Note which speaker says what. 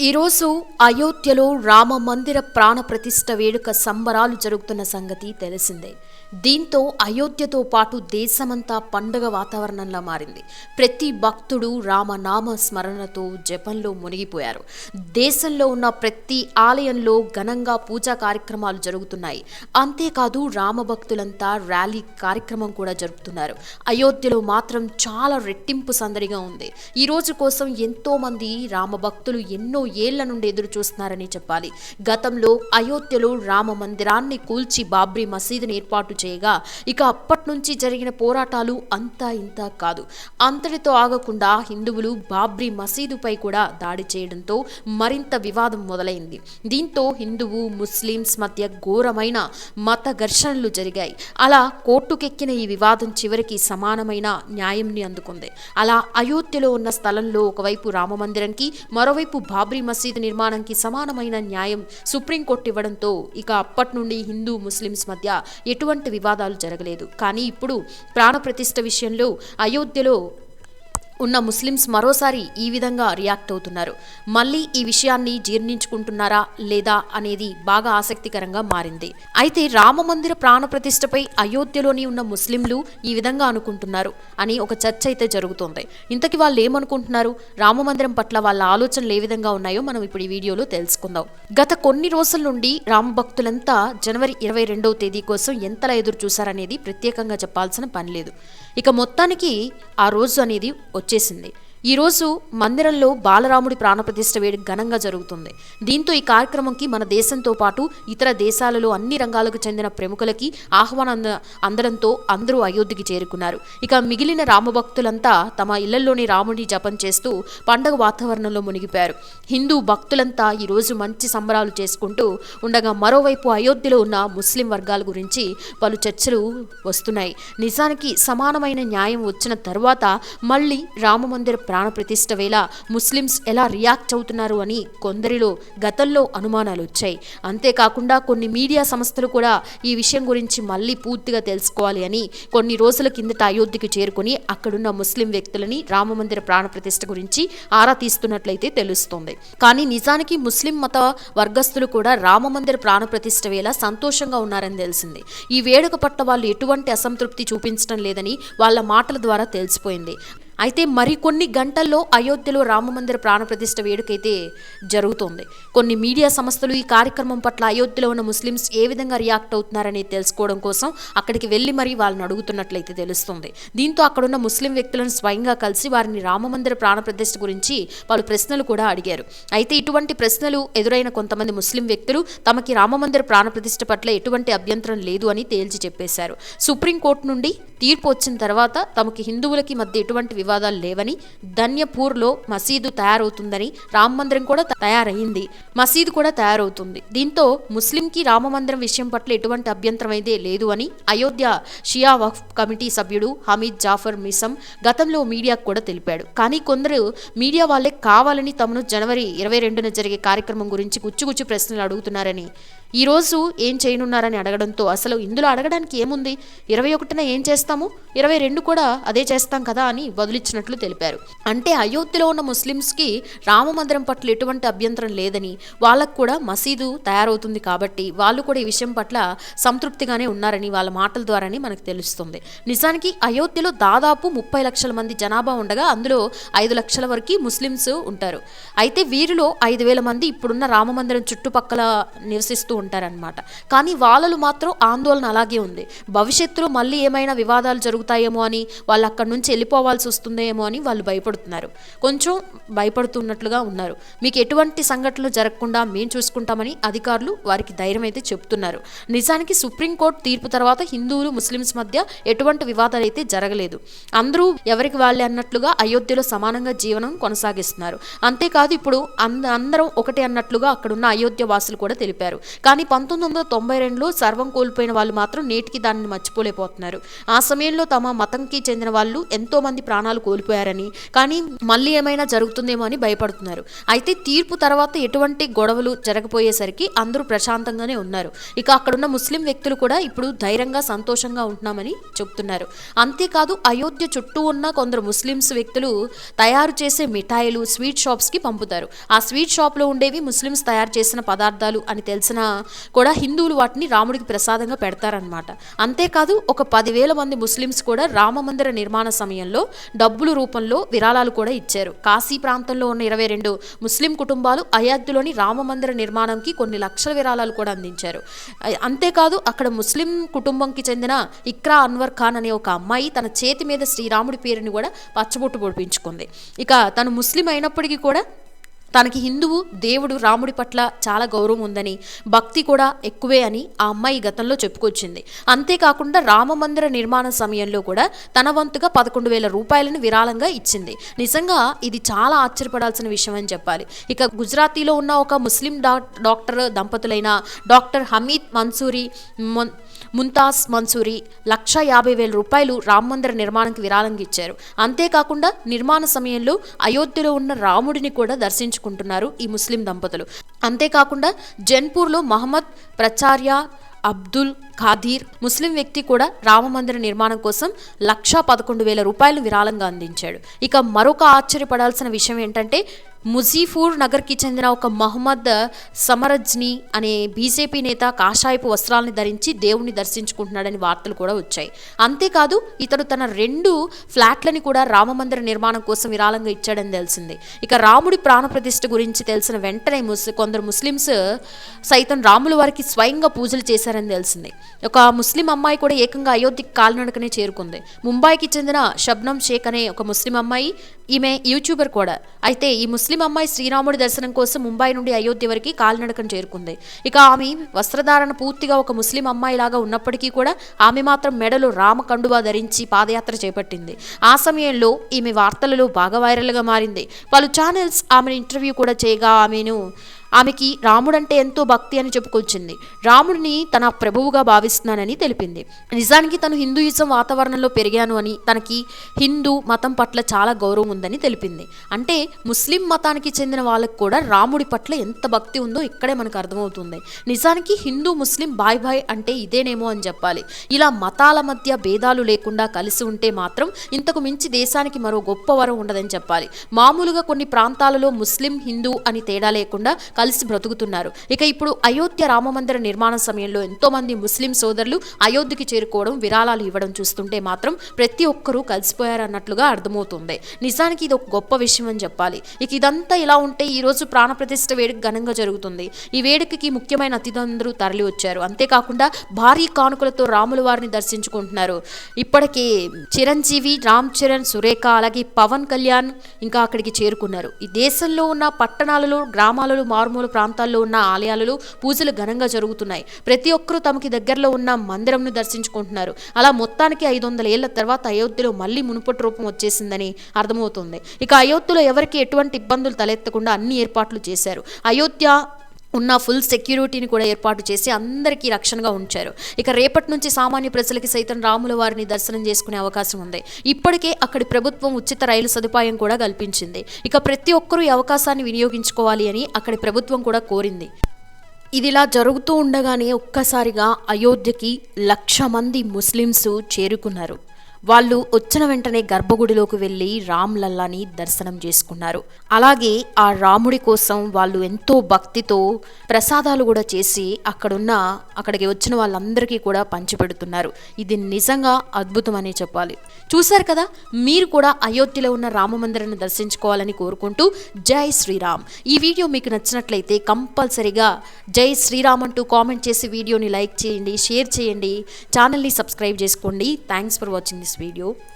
Speaker 1: ఈరోజు అయోధ్యలో రామ మందిర ప్రాణ ప్రతిష్ఠ వేడుక సంబరాలు జరుగుతున్న సంగతి తెలిసిందే. దీంతో అయోధ్యతో పాటు దేశమంతా పండుగ వాతావరణంలా మారింది. ప్రతి భక్తుడు రామనామ స్మరణతో జపంలో మునిగిపోయారు. దేశంలో ఉన్న ప్రతి ఆలయంలో ఘనంగా పూజా కార్యక్రమాలు జరుగుతున్నాయి. అంతేకాదు రామభక్తులంతా ర్యాలీ కార్యక్రమం కూడా జరుపుతున్నారు. అయోధ్యలో మాత్రం చాలా రెట్టింపు సందడిగా ఉంది. ఈ రోజు కోసం ఎంతో మంది ఎన్నో ఏళ్ళ నుండి ఎదురు చూస్తున్నారని చెప్పాలి. గతంలో అయోధ్యలో రామ మందిరాన్ని కూల్చి బాబ్రీ మసీదుని ఏర్పాటు చేయగా ఇక అప్పటి నుంచి జరిగిన పోరాటాలు అంతా ఇంత కాదు. అంతటితో ఆగకుండా హిందువులు బాబ్రీ మసీదుపై కూడా దాడి చేయడంతో మరింత వివాదం మొదలైంది. దీంతో హిందువు ముస్లిమ్స్ మధ్య ఘోరమైన మత ఘర్షణలు జరిగాయి. అలా కోర్టుకెక్కిన ఈ వివాదం చివరికి సమానమైన న్యాయంని అందుకుంది. అలా అయోధ్యలో ఉన్న స్థలంలో ఒకవైపు రామమందిరంకి మరోవైపు బాబ్రీ మసీదు నిర్మాణంకి సమానమైన న్యాయం సుప్రీంకోర్టు ఇవ్వడంతో ఇక అప్పటి నుండి హిందూ ముస్లిమ్స్ మధ్య ఎటువంటి వివాదాలు జరగలేదు. కానీ ఇప్పుడు ప్రాణప్రతిష్ఠ విషయంలో అయోధ్యలో ఉన్న ముస్లిమ్స్ మరోసారి ఈ విధంగా రియాక్ట్ అవుతున్నారు. మళ్ళీ ఈ విషయాన్ని జీర్ణించుకుంటున్నారా లేదా అనేది బాగా ఆసక్తికరంగా మారింది. అయితే రామ మందిర ప్రాణ ప్రతిష్టపై అయోధ్యలోని ఉన్న ముస్లింలు ఈ విధంగా అనుకుంటున్నారు అని ఒక చర్చ అయితే జరుగుతోంది. ఇంతకీ వాళ్ళు ఏమనుకుంటున్నారు? రామ మందిరం పట్ల వాళ్ళ ఆలోచనలు ఏ విధంగా ఉన్నాయో మనం ఇప్పుడు ఈ వీడియోలో తెలుసుకుందాం. గత కొన్ని రోజుల నుండి రామ భక్తులంతా జనవరి ఇరవై రెండవ తేదీ కోసం ఎంతలా ఎదురు చూశారనేది ప్రత్యేకంగా చెప్పాల్సిన పని లేదు. ఇక మొత్తానికి ఆ రోజు అనేది వచ్చేసింది. ఈరోజు మందిరంలో బాలరాముడి ప్రాణప్రతిష్ఠ వేడుక ఘనంగా జరుగుతుంది. దీంతో ఈ కార్యక్రమంకి మన దేశంతో పాటు ఇతర దేశాలలో అన్ని రంగాలకు చెందిన ప్రముఖులకి ఆహ్వానం అందడంతో అందరూ అయోధ్యకి చేరుకున్నారు. ఇక మిగిలిన రామభక్తులంతా తమ ఇళ్ళలోని రాముడి జపం చేస్తూ పండగ వాతావరణంలో మునిగిపోయారు. హిందూ భక్తులంతా ఈరోజు మంచి సంబరాలు చేసుకుంటూ ఉండగా మరోవైపు అయోధ్యలో ఉన్న ముస్లిం వర్గాల గురించి పలు చర్చలు వస్తున్నాయి. నిజానికి సమానమైన న్యాయం వచ్చిన తర్వాత మళ్ళీ రామమందిర ప్రాణప్రతిష్ఠ వేళ ముస్లిమ్స్ ఎలా రియాక్ట్ అవుతున్నారు అని కొందరిలో గతంలో అనుమానాలు వచ్చాయి అంతేకాకుండా కొన్ని మీడియా సంస్థలు కూడా ఈ విషయం గురించి మళ్ళీ పూర్తిగా తెలుసుకోవాలి అని కొన్ని రోజుల కిందట అయోధ్యకు చేరుకుని అక్కడున్న ముస్లిం వ్యక్తులని రామమందిర ప్రాణప్రతిష్ఠ గురించి ఆరా తీస్తున్నట్లయితే తెలుస్తోంది. కానీ నిజానికి ముస్లిం మత వర్గస్తులు కూడా రామమందిర ప్రాణప్రతిష్ఠ వేళ సంతోషంగా ఉన్నారని తెలిసింది. ఈ వేడుక పట్ల వాళ్ళు ఎటువంటి అసంతృప్తి చూపించడం లేదని వాళ్ళ మాటల ద్వారా తెలిసిపోయింది. అయితే మరికొన్ని గంటల్లో అయోధ్యలో రామమందిర ప్రాణప్రతిష్ఠ వేడుకైతే జరుగుతోంది. కొన్ని మీడియా సంస్థలు ఈ కార్యక్రమం పట్ల అయోధ్యలో ఉన్న ముస్లిమ్స్ ఏ విధంగా రియాక్ట్ అవుతున్నారని తెలుసుకోవడం కోసం అక్కడికి వెళ్ళి మరీ వాళ్ళని అడుగుతున్నట్లయితే తెలుస్తుంది. దీంతో అక్కడున్న ముస్లిం వ్యక్తులను స్వయంగా కలిసి వారిని రామమందిర ప్రాణప్రతిష్ఠ గురించి పలు ప్రశ్నలు కూడా అడిగారు. అయితే ఇటువంటి ప్రశ్నలు ఎదురైన కొంతమంది ముస్లిం వ్యక్తులు తమకి రామమందిర ప్రాణప్రతిష్ఠ పట్ల ఎటువంటి అభ్యంతరం లేదు అని తేల్చి చెప్పేశారు. సుప్రీంకోర్టు నుండి తీర్పు వచ్చిన తర్వాత తమకి హిందువులకి మధ్య ఎటువంటి వివాదాలు లేవని ధన్యపూర్లో మసీదు తయారవుతుందని రామ మందిరం కూడా తయారయ్యింది. మసీదు కూడా తయారవుతుంది. దీంతో ముస్లింకి రామ మందిరం విషయం పట్ల ఎటువంటి అభ్యంతరం అయితే లేదు అని అయోధ్య షియా వక్ఫ్ కమిటీ సభ్యుడు హమీద్ జాఫర్ మిసం గతంలో మీడియాకు కూడా తెలిపాడు. కానీ కొందరు మీడియా వాళ్ళే కావాలని తమను జనవరి ఇరవై రెండున జరిగే కార్యక్రమం గురించి గుచ్చుగుచ్చు ప్రశ్నలు అడుగుతున్నారని ఈ రోజు ఏం చేయనున్నారని అడగడంతో అసలు ఇందులో అడగడానికి ఏముంది? ఇరవై ఒకటిన ఏం చేస్తాము? ఇరవై రెండు కూడా అదే చేస్తాం కదా అని వదిలిచ్చినట్లు తెలిపారు. అంటే అయోధ్యలో ఉన్న ముస్లిమ్స్కి రామ మందిరం పట్ల ఎటువంటి అభ్యంతరం లేదని వాళ్ళకు కూడా మసీదు తయారవుతుంది కాబట్టి వాళ్ళు కూడా ఈ విషయం పట్ల సంతృప్తిగానే ఉన్నారని వాళ్ళ మాటల ద్వారానే మనకు తెలుస్తుంది. నిజానికి అయోధ్యలో దాదాపు ముప్పై లక్షల మంది జనాభా ఉండగా అందులో ఐదు లక్షల వరకు ముస్లిమ్స్ ఉంటారు. అయితే వీరిలో ఐదు వేల మంది ఇప్పుడున్న రామ మందిరం చుట్టుపక్కల నివసిస్తూ ఉంటారనమాట కానీ వాళ్ళలు మాత్రం ఆందోళన అలాగే ఉంది. భవిష్యత్తులో మళ్ళీ ఏమైనా వివాదాలు జరుగుతాయేమో అని వాళ్ళు అక్కడి నుంచి వెళ్ళిపోవాల్సి వస్తుందేమో అని వాళ్ళు భయపడుతున్నారు. కొంచెం భయపడుతున్నట్లుగా ఉన్నారు. మీకు ఎటువంటి సంఘటనలు జరగకుండా మేము చూసుకుంటామని అధికారులు వారికి ధైర్యం అయితే చెప్తున్నారు. నిజానికి సుప్రీంకోర్టు తీర్పు తర్వాత హిందువులు ముస్లిమ్స్ మధ్య ఎటువంటి వివాదాలు అయితే జరగలేదు. అందరూ ఎవరికి వాళ్ళే అన్నట్లుగా అయోధ్యలో సమానంగా జీవనం కొనసాగిస్తున్నారు. అంతేకాదు ఇప్పుడు అంద అందరం ఒకటే అన్నట్లుగా అక్కడున్న అయోధ్య వాసులు కూడా తెలిపారు. కానీ పంతొమ్మిది వందల తొంభై రెండులో సర్వం కోల్పోయిన వాళ్ళు మాత్రం నేటికి దానిని మర్చిపోలేకపోతున్నారు. ఆ సమయంలో తమ మతంకి చెందిన వాళ్ళు ఎంతో మంది ప్రాణాలు కోల్పోయారని కానీ మళ్ళీ ఏమైనా జరుగుతుందేమో అని భయపడుతున్నారు. అయితే తీర్పు తర్వాత ఎటువంటి గొడవలు జరగపోయేసరికి అందరూ ప్రశాంతంగానే ఉన్నారు. ఇక అక్కడున్న ముస్లిం వ్యక్తులు కూడా ఇప్పుడు ధైర్యంగా సంతోషంగా ఉంటున్నామని చెప్తున్నారు అంతేకాదు అయోధ్య చుట్టూ ఉన్న కొందరు ముస్లిమ్స్ వ్యక్తులు తయారు చేసే మిఠాయిలు స్వీట్ షాప్స్కి పంపుతారు. ఆ స్వీట్ షాప్లో ఉండేవి ముస్లిమ్స్ తయారు చేసిన పదార్థాలు అని తెలిసిన కూడా హిందువులు వాటిని రాముడికి ప్రసాదంగా పెడతారనమాట అంతేకాదు ఒక పదివేల మంది ముస్లిమ్స్ కూడా రామ మందిర నిర్మాణ సమయంలో డబ్బుల రూపంలో విరాళాలు కూడా ఇచ్చారు. కాశీ ప్రాంతంలో ఉన్న ఇరవై రెండు ముస్లిం కుటుంబాలు అయోధ్యలోని రామ మందిర నిర్మాణంకి కొన్ని లక్షల విరాళాలు కూడా అందించారు. అంతేకాదు అక్కడ ముస్లిం కుటుంబంకి చెందిన ఇక్రా అన్వర్ ఖాన్ అనే ఒక అమ్మాయి తన చేతి మీద శ్రీరాముడి పేరుని కూడా పచ్చబొట్టు పొడిపించుకుంది. ఇక తను ముస్లిం అయినప్పటికీ కూడా తనకి హిందువు దేవుడు రాముడి పట్ల చాలా గౌరవం ఉందని భక్తి కూడా ఎక్కువే అని ఆ అమ్మాయి గతంలో చెప్పుకొచ్చింది. అంతేకాకుండా రామ మందిర నిర్మాణ సమయంలో కూడా తన వంతుగా పదకొండు వేల రూపాయలను విరాళంగా ఇచ్చింది. నిజంగా ఇది చాలా ఆశ్చర్యపడాల్సిన విషయం అని చెప్పాలి. ఇక గుజరాతీలో ఉన్న ఒక ముస్లిం డాక్టర్ దంపతులైన డాక్టర్ హమీద్ మన్సూరి మొన్- ముంతాజ్ మన్సూరి లక్ష యాభై వేల రూపాయలు రామ మందిర నిర్మాణానికి విరాళంగా ఇచ్చారు అంతేకాకుండా నిర్మాణ సమయంలో అయోధ్యలో ఉన్న రాముడిని కూడా దర్శించుకుంటున్నారు ఈ ముస్లిం దంపతులు. అంతేకాకుండా జన్పూర్లో మహమ్మద్ ప్రచార్య అబ్దుల్ ఖాదీర్ ముస్లిం వ్యక్తి కూడా రామ మందిర నిర్మాణం కోసం లక్షా పదకొండు వేల రూపాయలు విరాళంగా అందించాడు. ఇక మరొక ఆశ్చర్యపడాల్సిన విషయం ఏంటంటే ముజీఫూర్ నగర్కి చెందిన ఒక మహమ్మద్ సమరజ్ని అనే బీజేపీ నేత కాషాయపు వస్త్రాలను ధరించి దేవుణ్ణి దర్శించుకుంటున్నాడని వార్తలు కూడా వచ్చాయి. అంతేకాదు ఇతడు తన రెండు ఫ్లాట్లని కూడా రామమందిర నిర్మాణం కోసం విరాళంగా ఇచ్చాడని తెలిసింది. ఇక రాముడి ప్రాణప్రతిష్ఠ గురించి తెలిసిన వెంటనే ముస్ కొందరు ముస్లిమ్స్ సైతం రాముల వారికి స్వయంగా పూజలు చేశారని తెలిసింది. ఒక ముస్లిం అమ్మాయి కూడా ఏకంగా అయోధ్యకి కాలినడకనే చేరుకుంది. ముంబైకి చెందిన షబ్నం షేక్ అనే ఒక ముస్లిం అమ్మాయి ఈమె యూట్యూబర్ కూడా. అయితే ఈ ముస్లిం ముస్లిం అమ్మాయి శ్రీరాముడి దర్శనం కోసం ముంబై నుండి అయోధ్య వరకు కాలినడకను చేరుకుంది. ఇక ఆమె వస్త్రధారణ పూర్తిగా ఒక ముస్లిం అమ్మాయి లాగా ఉన్నప్పటికీ కూడా ఆమె మాత్రం మెడలో రామ కండువా ధరించి పాదయాత్ర చేపట్టింది. ఆ సమయంలో ఈమె వార్తలలో బాగా వైరల్గా మారింది. పలు ఛానల్స్ ఆమెను ఇంటర్వ్యూ కూడా చేయగా ఆమెను ఆమెకి రాముడంటే ఎంతో భక్తి అని చెప్పుకొచ్చింది. రాముడిని తన ప్రభువుగా భావిస్తున్నానని తెలిపింది. నిజానికి తను హిందూయిజం వాతావరణంలో పెరిగాను అని తనకి హిందూ మతం పట్ల చాలా గౌరవం ఉందని తెలిపింది. అంటే ముస్లిం మతానికి చెందిన వాళ్ళకు కూడా రాముడి పట్ల ఎంత భక్తి ఉందో ఇక్కడే మనకు అర్థమవుతుంది. నిజానికి హిందూ ముస్లిం బాయ్ బాయ్ అంటే ఇదేనేమో అని చెప్పాలి. ఇలా మతాల మధ్య భేదాలు లేకుండా కలిసి ఉంటే మాత్రం ఇంతకు మించి దేశానికి మరో గొప్ప వరం ఉండదని చెప్పాలి. మామూలుగా కొన్ని ప్రాంతాలలో ముస్లిం హిందూ అని తేడా లేకుండా కలిసి బ్రతుకుతున్నారు. ఇక ఇప్పుడు అయోధ్య రామమందిర నిర్మాణ సమయంలో ఎంతో మంది ముస్లిం సోదరులు అయోధ్యకి చేరుకోవడం విరాళాలు ఇవ్వడం చూస్తుంటే మాత్రం ప్రతి ఒక్కరూ కలిసిపోయారన్నట్లుగా అర్థమవుతుంది. నిజానికి ఇది ఒక గొప్ప విషయం అని చెప్పాలి. ఇక ఇదంతా ఇలా ఉంటే ఈరోజు ప్రాణప్రతిష్ఠ వేడుక ఘనంగా జరుగుతుంది. ఈ వేడుకకి ముఖ్యమైన అతిథులందరూ తరలి వచ్చారు అంతేకాకుండా భారీ కానుకలతో రాముల వారిని దర్శించుకుంటున్నారు. ఇప్పటికే చిరంజీవి రామ్ చరణ్ సురేఖ అలాగే పవన్ కళ్యాణ్ ఇంకా అక్కడికి చేరుకున్నారు. ఈ దేశంలో ఉన్న పట్టణాలలో గ్రామాలలో మారు మారుమూల ప్రాంతాల్లో ఉన్న ఆలయాలలో పూజలు ఘనంగా జరుగుతున్నాయి. ప్రతి ఒక్కరూ తమకి దగ్గరలో ఉన్న మందిరంను దర్శించుకుంటున్నారు. అలా మొత్తానికి ఐదు వందల ఏళ్ళ తర్వాత అయోధ్యలో మళ్ళీ మునుపటి రూపం వచ్చేసిందని అర్థమవుతుంది. ఇక అయోధ్యలో ఎవరికి ఎటువంటి ఇబ్బందులు తలెత్తకుండా అన్ని ఏర్పాట్లు చేశారు. అయోధ్య ఉన్న ఫుల్ సెక్యూరిటీని కూడా ఏర్పాటు చేసి అందరికీ రక్షణగా ఉంచారు. ఇక రేపటి నుంచి సామాన్య ప్రజలకి సైతం రాముల వారిని దర్శనం చేసుకునే అవకాశం ఉంది. ఇప్పటికే అక్కడి ప్రభుత్వం ఉచిత రైలు సదుపాయం కూడా కల్పించింది. ఇక ప్రతి ఒక్కరూ ఈ అవకాశాన్ని వినియోగించుకోవాలి అని అక్కడి ప్రభుత్వం కూడా కోరింది. ఇదిలా జరుగుతూ ఉండగానే ఒక్కసారిగా అయోధ్యకి లక్ష మంది ముస్లిమ్స్ చేరుకున్నారు. వాళ్ళు వచ్చిన వెంటనే గర్భగుడిలోకి వెళ్ళి రామ్ లల్లాని దర్శనం చేసుకున్నారు. అలాగే ఆ రాముడి కోసం వాళ్ళు ఎంతో భక్తితో ప్రసాదాలు కూడా చేసి అక్కడున్న అక్కడికి వచ్చిన వాళ్ళందరికీ కూడా పంచిపెడుతున్నారు. ఇది నిజంగా అద్భుతం అనే చెప్పాలి. చూశారు కదా మీరు కూడా అయోధ్యలో ఉన్న రామ మందిరాన్ని దర్శించుకోవాలని కోరుకుంటూ జై శ్రీరామ్. ఈ వీడియో మీకు నచ్చినట్లయితే కంపల్సరీగా జై శ్రీరామ్ అంటూ కామెంట్ చేసి వీడియోని లైక్ చేయండి షేర్ చేయండి ఛానల్ని సబ్స్క్రైబ్ చేసుకోండి. Thanks for watching this video